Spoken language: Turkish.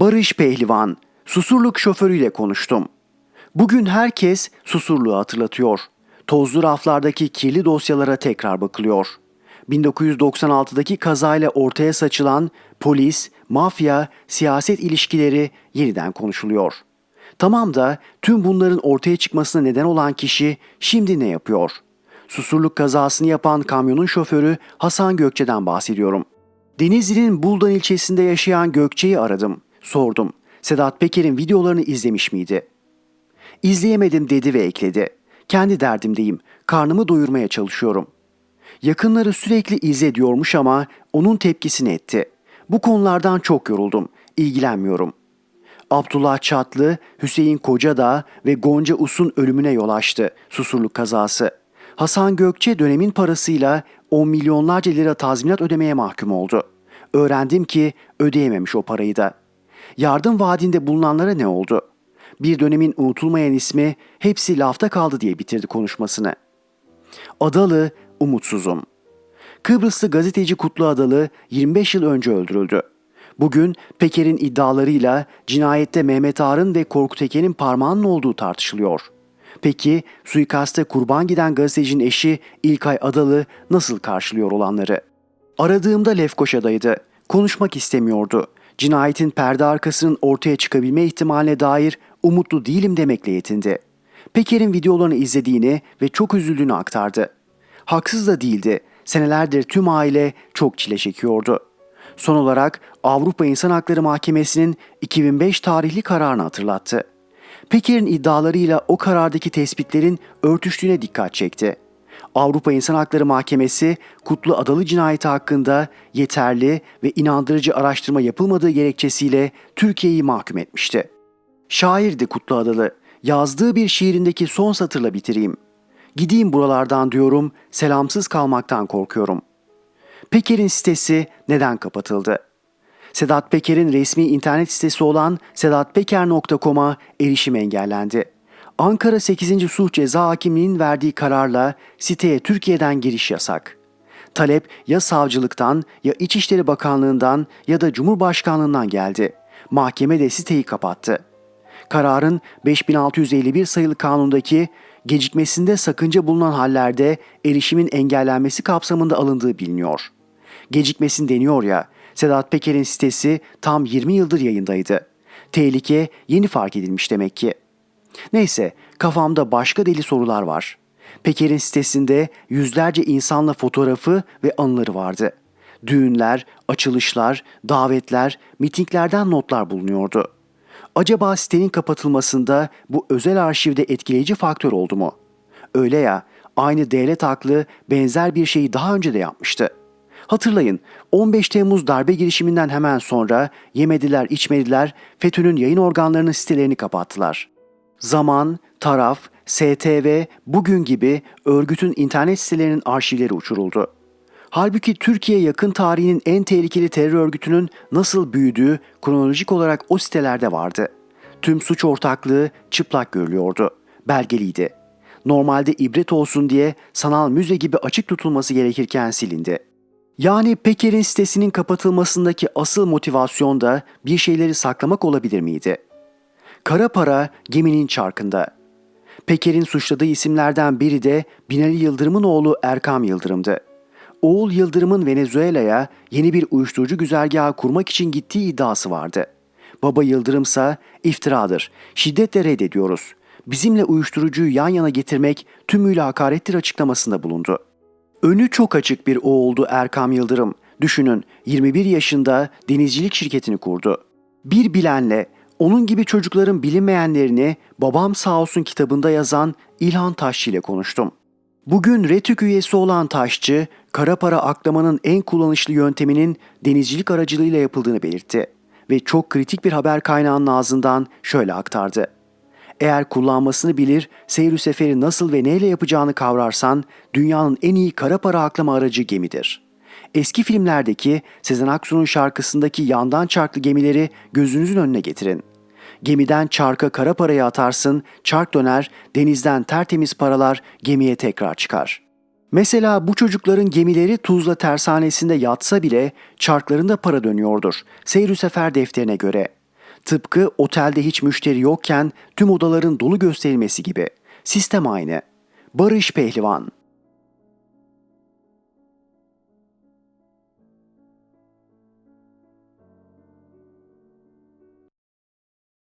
Barış Pehlivan, Susurluk şoförüyle konuştum. Bugün herkes Susurluğu hatırlatıyor. Tozlu raflardaki kirli dosyalara tekrar bakılıyor. 1996'daki kazayla ortaya saçılan polis, mafya, siyaset ilişkileri yeniden konuşuluyor. Tamam da tüm bunların ortaya çıkmasına neden olan kişi şimdi ne yapıyor? Susurluk kazasını yapan kamyonun şoförü Hasan Gökçe'den bahsediyorum. Denizli'nin Buldan ilçesinde yaşayan Gökçe'yi aradım. Sordum. Sedat Peker'in videolarını izlemiş miydi? İzleyemedim dedi ve ekledi. Kendi derdimdeyim. Karnımı doyurmaya çalışıyorum. Yakınları sürekli izle diyormuş ama onun tepkisini etti. Bu konulardan çok yoruldum. İlgilenmiyorum. Abdullah Çatlı, Hüseyin Kocadağ ve Gonca Us'un ölümüne yol açtı Susurluk kazası. Hasan Gökçe dönemin parasıyla 10 milyonlarca lira tazminat ödemeye mahkum oldu. Öğrendim ki ödeyememiş o parayı da. Yardım vaadinde bulunanlara ne oldu? Bir dönemin unutulmayan ismi hepsi lafta kaldı diye bitirdi konuşmasını. Adalı, umutsuzum. Kıbrıslı gazeteci Kutlu Adalı 25 yıl önce öldürüldü. Bugün Peker'in iddialarıyla cinayette Mehmet Ağar'ın ve Korkut Eken'in parmağının olduğu tartışılıyor. Peki suikaste kurban giden gazetecinin eşi İlkay Adalı nasıl karşılıyor olanları? Aradığımda Lefkoşa'daydı. Konuşmak istemiyordu. Cinayetin perde arkasının ortaya çıkabilme ihtimaline dair umutlu değilim demekle yetindi. Peker'in videolarını izlediğini ve çok üzüldüğünü aktardı. Haksız da değildi. Senelerdir tüm aile çok çile çekiyordu. Son olarak Avrupa İnsan Hakları Mahkemesi'nin 2005 tarihli kararını hatırlattı. Peker'in iddialarıyla o karardaki tespitlerin örtüştüğüne dikkat çekti. Avrupa İnsan Hakları Mahkemesi Kutlu Adalı cinayeti hakkında yeterli ve inandırıcı araştırma yapılmadığı gerekçesiyle Türkiye'yi mahkum etmişti. Şairdi Kutlu Adalı. Yazdığı bir şiirindeki son satırla bitireyim. Gideyim buralardan diyorum, selamsız kalmaktan korkuyorum. Peker'in sitesi neden kapatıldı? Sedat Peker'in resmi internet sitesi olan sedatpeker.com'a erişim engellendi. Ankara 8. Suç Ceza Hakimliği'nin verdiği kararla siteye Türkiye'den giriş yasak. Talep ya savcılıktan ya İçişleri Bakanlığı'ndan ya da Cumhurbaşkanlığı'ndan geldi. Mahkeme de siteyi kapattı. Kararın 5651 sayılı kanundaki gecikmesinde sakınca bulunan hallerde erişimin engellenmesi kapsamında alındığı biliniyor. Gecikmesin deniyor ya, Sedat Peker'in sitesi tam 20 yıldır yayındaydı. Tehlike yeni fark edilmiş demek ki. Neyse, kafamda başka deli sorular var. Peker'in sitesinde yüzlerce insanla fotoğrafı ve anıları vardı. Düğünler, açılışlar, davetler, mitinglerden notlar bulunuyordu. Acaba sitenin kapatılmasında bu özel arşivde etkileyici faktör oldu mu? Öyle ya, aynı devlet aklı benzer bir şeyi daha önce de yapmıştı. Hatırlayın 15 Temmuz darbe girişiminden hemen sonra yemediler içmediler FETÖ'nün yayın organlarının sitelerini kapattılar. Zaman, Taraf, STV, Bugün gibi örgütün internet sitelerinin arşivleri uçuruldu. Halbuki Türkiye yakın tarihinin en tehlikeli terör örgütünün nasıl büyüdüğü kronolojik olarak o sitelerde vardı. Tüm suç ortaklığı çıplak görülüyordu. Belgeliydi. Normalde ibret olsun diye sanal müze gibi açık tutulması gerekirken silindi. Yani Peker'in sitesinin kapatılmasındaki asıl motivasyon da bir şeyleri saklamak olabilir miydi? Kara para geminin çarkında. Peker'in suçladığı isimlerden biri de Binali Yıldırım'ın oğlu Erkam Yıldırım'dı. Oğul Yıldırım'ın Venezuela'ya yeni bir uyuşturucu güzergahı kurmak için gittiği iddiası vardı. Baba Yıldırımsa iftiradır, şiddetle reddediyoruz. Bizimle uyuşturucuyu yan yana getirmek tümüyle hakarettir açıklamasında bulundu. Önü çok açık bir oğuldu Erkam Yıldırım. Düşünün 21 yaşında denizcilik şirketini kurdu. Bir bilenle onun gibi çocukların bilinmeyenlerini Babam Sağ olsun kitabında yazan İlhan Taşçı ile konuştum. Bugün RETÜK üyesi olan Taşçı, kara para aklamanın en kullanışlı yönteminin denizcilik aracılığıyla yapıldığını belirtti ve çok kritik bir haber kaynağının ağzından şöyle aktardı. Eğer kullanmasını bilir, seyir seferi nasıl ve neyle yapacağını kavrarsan dünyanın en iyi kara para aklama aracı gemidir. Eski filmlerdeki Sezen Aksu'nun şarkısındaki yandan çarklı gemileri gözünüzün önüne getirin. Gemiden çarka kara parayı atarsın, çark döner, denizden tertemiz paralar gemiye tekrar çıkar. Mesela bu çocukların gemileri Tuzla tersanesinde yatsa bile çarklarında para dönüyordur. Seyir sefer defterine göre. Tıpkı otelde hiç müşteri yokken tüm odaların dolu gösterilmesi gibi. Sistem aynı. Barış Pehlivan